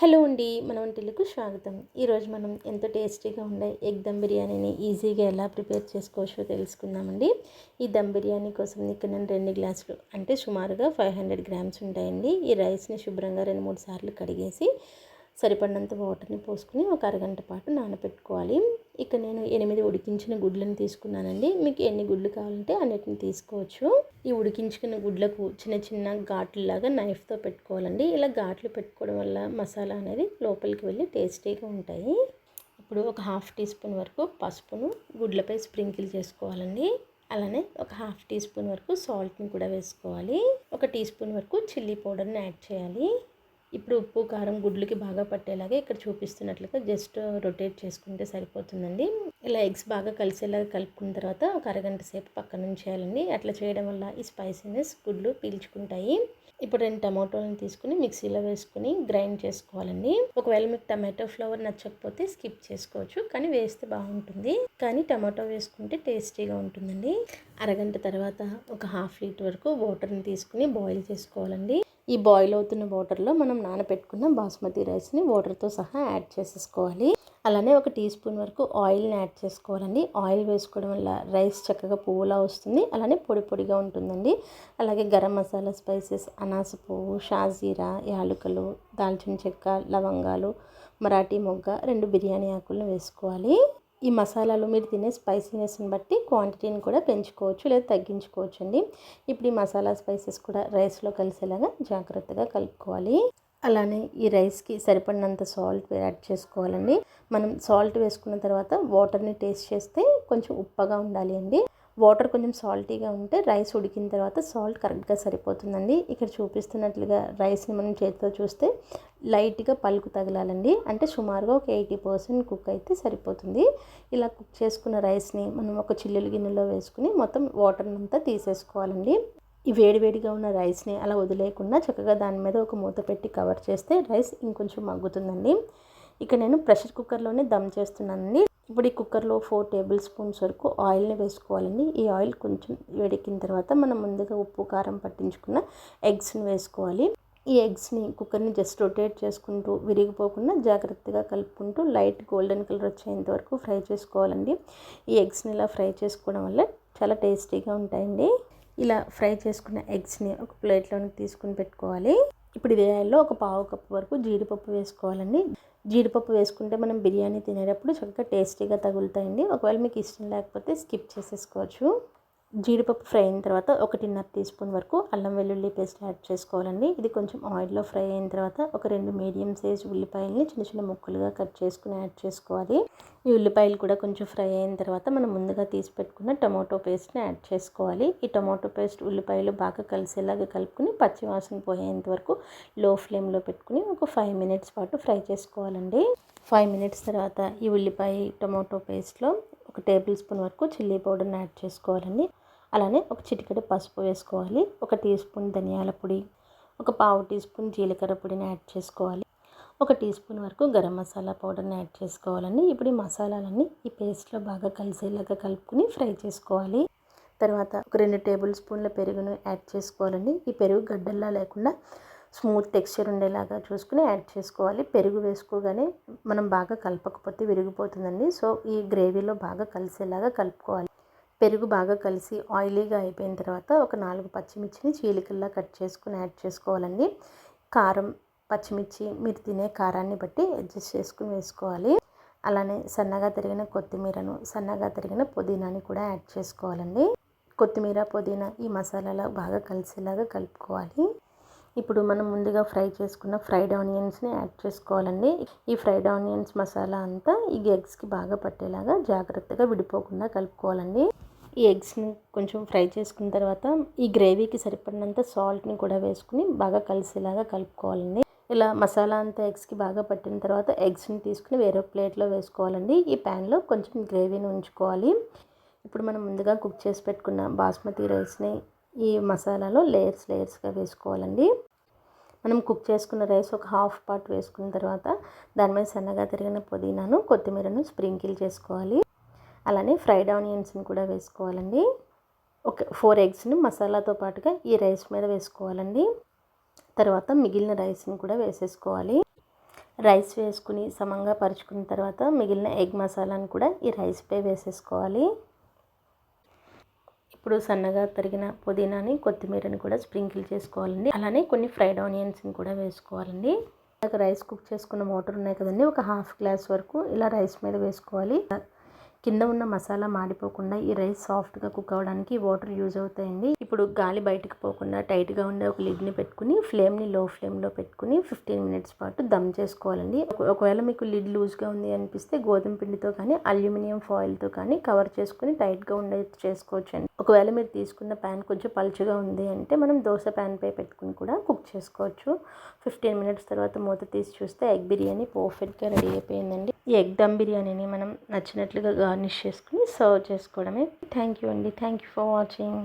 Hello అండి మన వంటలకు స్వాగతం. ఈరోజు మనం ఎంతో టేస్టీగా ఉండే ఎగ్ దమ్ బిర్యానీని ఈజీగా ఎలా ప్రిపేర్ చేసుకోవచ్చో తెలుసుకుందామండి. ఈ దమ్ బిర్యానీ కోసం ఇక్కడ నేను రెండు గ్లాసులు అంటే సుమారుగా ఫైవ్ హండ్రెడ్ గ్రామ్స్ ఉంటాయండి. ఈ రైస్ని శుభ్రంగా రెండు మూడు సార్లు కడిగేసి సరిపడినంత వాటర్ని పోసుకుని ఒక అరగంట పాటు నానబెట్టుకోవాలి ఇక్కడ నేను ఎనిమిది ఉడికించిన గుడ్లను తీసుకున్నానండి. మీకు ఎన్ని గుడ్లు కావాలంటే అన్నిటిని తీసుకోవచ్చు. ఈ ఉడికించుకున్న గుడ్లకు చిన్న చిన్న ఘాట్లలాగా నైఫ్తో పెట్టుకోవాలండి. ఇలా ఘాట్లు పెట్టుకోవడం వల్ల మసాలా అనేది లోపలికి వెళ్ళి టేస్టీగా ఉంటాయి. ఇప్పుడు ఒక హాఫ్ టీ స్పూన్ వరకు పసుపును గుడ్లపై స్ప్రింకిల్ చేసుకోవాలండి. అలానే ఒక హాఫ్ టీ స్పూన్ వరకు సాల్ట్ని కూడా వేసుకోవాలి. ఒక టీ స్పూన్ వరకు చిల్లీ పౌడర్ని యాడ్ చేయాలి. ఇప్పుడు ఉప్పు కారం గుడ్లకి బాగా పట్టేలాగా ఇక్కడ చూపిస్తున్నట్లుగా జస్ట్ రొటేట్ చేసుకుంటే సరిపోతుందండి. ఇలా ఎగ్స్ బాగా కలిసేలాగా కలుపుకున్న తర్వాత ఒక అరగంట సేపు పక్కన ఉంచేయాలండి. అట్లా చేయడం వల్ల ఈ స్పైసీనెస్ గుడ్లు పీల్చుకుంటాయి. ఇప్పుడు రెండు టమాటోలను తీసుకుని మిక్సీలో వేసుకుని గ్రైండ్ చేసుకోవాలండి. ఒకవేళ మీకు టమాటో ఫ్లవర్ నచ్చకపోతే స్కిప్ చేసుకోవచ్చు కానీ వేస్తే బాగుంటుంది. కానీ టమాటో వేసుకుంటే టేస్టీగా ఉంటుందండి. అరగంట తర్వాత ఒక హాఫ్ లీటర్ వరకు వాటర్ని తీసుకుని బాయిల్ చేసుకోవాలండి. ఈ బాయిల్ అవుతున్న వాటర్లో మనం నానబెట్టుకున్న బాస్మతి రైస్ని వాటర్తో సహా యాడ్ చేసేసుకోవాలి. అలానే ఒక టీ స్పూన్ వరకు ఆయిల్ని యాడ్ చేసుకోవాలండి. ఆయిల్ వేసుకోవడం వల్ల రైస్ చక్కగా పువ్వులా వస్తుంది. అలానే పొడి పొడిగా ఉంటుందండి. అలాగే గరం మసాలా స్పైసెస్ అనాస పువ్వు షాజీరా యాలుకలు దాల్చిన చెక్క లవంగాలు మరాఠీ మొగ్గ రెండు బిర్యానీ ఆకులను వేసుకోవాలి. ఈ మసాలాలు మీరు తినే స్పైసీనెస్ని బట్టి క్వాంటిటీని కూడా పెంచుకోవచ్చు లేదా తగ్గించుకోవచ్చు అండి ఇప్పుడు ఈ మసాలా స్పైసెస్ కూడా రైస్లో కలిసేలాగా జాగ్రత్తగా కలుపుకోవాలి. అలానే ఈ రైస్కి సరిపడినంత సాల్ట్ యాడ్ చేసుకోవాలండి. మనం సాల్ట్ వేసుకున్న తర్వాత వాటర్ని టేస్ట్ చేస్తే కొంచెం ఉప్పగా ఉండాలి అండి. వాటర్ కొంచెం సాల్టీగా ఉంటే రైస్ ఉడికిన తర్వాత సాల్ట్ కరెక్ట్గా సరిపోతుందండి. ఇక్కడ చూపిస్తున్నట్లుగా రైస్ని మనం చేతితో చూస్తే లైట్గా పలుకు తగలాలండి. అంటే సుమారుగా ఒక ఎయిటీ పర్సెంట్ కుక్ అయితే సరిపోతుంది. ఇలా కుక్ చేసుకున్న రైస్ని మనం ఒక చిల్లులు గిన్నెలో వేసుకుని మొత్తం వాటర్ అంతా తీసేసుకోవాలండి. ఈ వేడివేడిగా ఉన్న రైస్ని అలా వదిలేయకుండా చక్కగా దాని మీద ఒక మూత పెట్టి కవర్ చేస్తే రైస్ ఇంకొంచెం మగ్గుతుందండి. ఇక్కడ నేను ప్రెషర్ కుక్కర్లోనే దమ్ చేస్తున్నానండి. ఇప్పుడు ఈ కుక్కర్లో ఫోర్ టేబుల్ స్పూన్స్ వరకు ఆయిల్ని వేసుకోవాలండి. ఈ ఆయిల్ కొంచెం వేడెక్కిన తర్వాత మనం ముందుగా ఉప్పు కారం పట్టించుకున్న ఎగ్స్ని వేసుకోవాలి. ఈ ఎగ్స్ని కుక్కర్ని జస్ట్ రొటేట్ చేసుకుంటూ విరిగిపోకుండా జాగ్రత్తగా కలుపుకుంటూ లైట్ గోల్డెన్ కలర్ వచ్చేంత వరకు ఫ్రై చేసుకోవాలండి. ఈ ఎగ్స్ని ఇలా ఫ్రై చేసుకోవడం వల్ల చాలా టేస్టీగా ఉంటాయండి. ఇలా ఫ్రై చేసుకున్న ఎగ్స్ని ఒక ప్లేట్లోకి తీసుకుని పెట్టుకోవాలి. ఇప్పుడు ఇదేలో ఒక పావు కప్పు వరకు జీడిపప్పు వేసుకోవాలండి. జీడిపప్పు వేసుకుంటే మనం బిర్యానీ తినేటప్పుడు చక్కగా టేస్టీగా తగులుతాయండి. ఒకవేళ మీకు ఇష్టం లేకపోతే స్కిప్ చేసేసుకోవచ్చు. జీడిపప్పు ఫ్రై అయిన తర్వాత ఒకటిన్నర టీ స్పూన్ వరకు అల్లం వెల్లుల్లి పేస్ట్ యాడ్ చేసుకోవాలండి. ఇది కొంచెం ఆయిల్లో ఫ్రై అయిన తర్వాత ఒక రెండు మీడియం సైజ్ ఉల్లిపాయలని చిన్న చిన్న ముక్కలుగా కట్ చేసుకుని యాడ్ చేసుకోవాలి. ఈ ఉల్లిపాయలు కూడా కొంచెం ఫ్రై అయిన తర్వాత మనం ముందుగా తీసి పెట్టుకున్న టమాటో పేస్ట్ని యాడ్ చేసుకోవాలి. ఈ టమాటో పేస్ట్ ఉల్లిపాయలు బాగా కలిసేలాగా కలుపుకుని పచ్చివాసన పోయేంత వరకు లో ఫ్లేమ్లో పెట్టుకుని ఒక ఫైవ్ మినిట్స్ పాటు ఫ్రై చేసుకోవాలండి. ఫైవ్ మినిట్స్ తర్వాత ఈ ఉల్లిపాయ టమాటో పేస్ట్లో ఒక టేబుల్ స్పూన్ వరకు చిల్లీ పౌడర్ని యాడ్ చేసుకోవాలండి. అలానే ఒక చిటికెడు పసుపు వేసుకోవాలి. ఒక టీ స్పూన్ ధనియాల పొడి ఒక పావు టీ స్పూన్ జీలకర్ర పొడిని యాడ్ చేసుకోవాలి. ఒక టీ స్పూన్ వరకు గరం మసాలా పౌడర్ని యాడ్ చేసుకోవాలండి. ఇప్పుడు ఈ మసాలాలన్నీ ఈ పేస్ట్లో బాగా కలిసేలాగా కలుపుకుని ఫ్రై చేసుకోవాలి. తర్వాత ఒక రెండు టేబుల్ స్పూన్ల పెరుగును యాడ్ చేసుకోవాలండి. ఈ పెరుగు గడ్డల్లా లేకుండా స్మూత్ టెక్స్చర్ ఉండేలాగా చూసుకుని యాడ్ చేసుకోవాలి. పెరుగు వేసుకోగానే మనం బాగా కలపకపోతే విరిగిపోతుందండి. సో ఈ గ్రేవీలో బాగా కలిసేలాగా కలుపుకోవాలి. పెరుగు బాగా కలిసి ఆయిలీగా అయిపోయిన తర్వాత ఒక నాలుగు పచ్చిమిర్చిని చీలికల్లా కట్ చేసుకుని యాడ్ చేసుకోవాలండి. కారం పచ్చిమిర్చి మీరు తినే కారాన్ని బట్టి అడ్జస్ట్ చేసుకుని వేసుకోవాలి. అలానే సన్నగా తరిగిన కొత్తిమీరను సన్నగా తరిగిన పుదీనాని కూడా యాడ్ చేసుకోవాలండి. కొత్తిమీర పుదీనా ఈ మసాలాలో బాగా కలిసేలాగా కలుపుకోవాలి. ఇప్పుడు మనం ముందుగా ఫ్రై చేసుకున్న ఫ్రైడ్ ఆనియన్స్ని యాడ్ చేసుకోవాలండి. ఈ ఫ్రైడ్ ఆనియన్స్ మసాలా అంతా ఈ ఎగ్స్కి బాగా పట్టేలాగా జాగ్రత్తగా విడిపోకుండా కలుపుకోవాలండి. ఈ ఎగ్స్ని కొంచెం ఫ్రై చేసుకున్న తర్వాత ఈ గ్రేవీకి సరిపడినంత సాల్ట్ని కూడా వేసుకుని బాగా కలిసేలాగా కలుపుకోవాలండి. ఇలా మసాలా అంతా ఎగ్స్కి బాగా పట్టిన తర్వాత ఎగ్స్ని తీసుకుని వేరే ప్లేట్లో వేసుకోవాలండి. ఈ ప్యాన్లో కొంచెం గ్రేవీని ఉంచుకోవాలి. ఇప్పుడు మనం ముందుగా కుక్ చేసి పెట్టుకున్న బాస్మతి రైస్ని ఈ మసాలాలో లేయర్స్ లేయర్స్గా వేసుకోవాలండి. మనం కుక్ చేసుకున్న రైస్ ఒక హాఫ్ పార్ట్ వేసుకున్న తర్వాత దాని మీద సన్నగా తిరిగిన పుదీనాను కొత్తిమీరను స్ప్రింకిల్ చేసుకోవాలి. అలానే ఫ్రైడ్ ఆనియన్స్ని కూడా వేసుకోవాలండి. ఒక ఫోర్ ఎగ్స్ని మసాలాతో పాటుగా ఈ రైస్ మీద వేసుకోవాలండి. తర్వాత మిగిలిన రైస్ని కూడా వేసేసుకోవాలి. రైస్ వేసుకుని సమంగా పరుచుకున్న తర్వాత మిగిలిన ఎగ్ మసాలాను కూడా ఈ రైస్పై వేసేసుకోవాలి. ఇప్పుడు సన్నగా తరిగిన పుదీనాని కొత్తిమీరని కూడా స్ప్రింకిల్ చేసుకోవాలండి. అలానే కొన్ని ఫ్రైడ్ ఆనియన్స్ని కూడా వేసుకోవాలండి. రైస్ కుక్ చేసుకున్న వాటర్ ఉన్నాయి కదండి ఒక హాఫ్ గ్లాస్ వరకు ఇలా రైస్ మీద వేసుకోవాలి. కింద ఉన్న మసాలా మాడిపోకుండా ఈ రైస్ సాఫ్ట్గా కుక్ అవ్వడానికి వాటర్ యూజ్ అవుతాయండి. ఇప్పుడు గాలి బయటకు పోకుండా టైట్గా ఉండే ఒక లిడ్ని పెట్టుకుని ఫ్లేమ్ని లో ఫ్లేమ్లో పెట్టుకుని ఫిఫ్టీన్ మినిట్స్ పాటు దమ్ చేసుకోవాలండి. ఒకవేళ మీకు లిడ్ లూజ్గా ఉంది అనిపిస్తే గోధుమ పిండితో కానీ అల్యూమినియం ఫాయిల్తో కానీ కవర్ చేసుకుని టైట్గా ఉండే చేసుకోవచ్చండి. ఒకవేళ మీరు తీసుకున్న ప్యాన్ కొంచెం పలుచగా ఉంది అంటే మనం దోశ ప్యాన్ పై పెట్టుకుని కూడా కుక్ చేసుకోవచ్చు. ఫిఫ్టీన్ మినిట్స్ తర్వాత మూత తీసి చూస్తే ఎగ్ బిర్యానీ పర్ఫెక్ట్గా రెడీ అయిపోయిందండి. ఈ ఎగ్ దమ్ బిర్యానీని మనం నచ్చినట్లుగా గార్నిష్ చేసుకుని సర్వ్ చేసుకోవడమే. థ్యాంక్ యూ అండి. Thank you for watching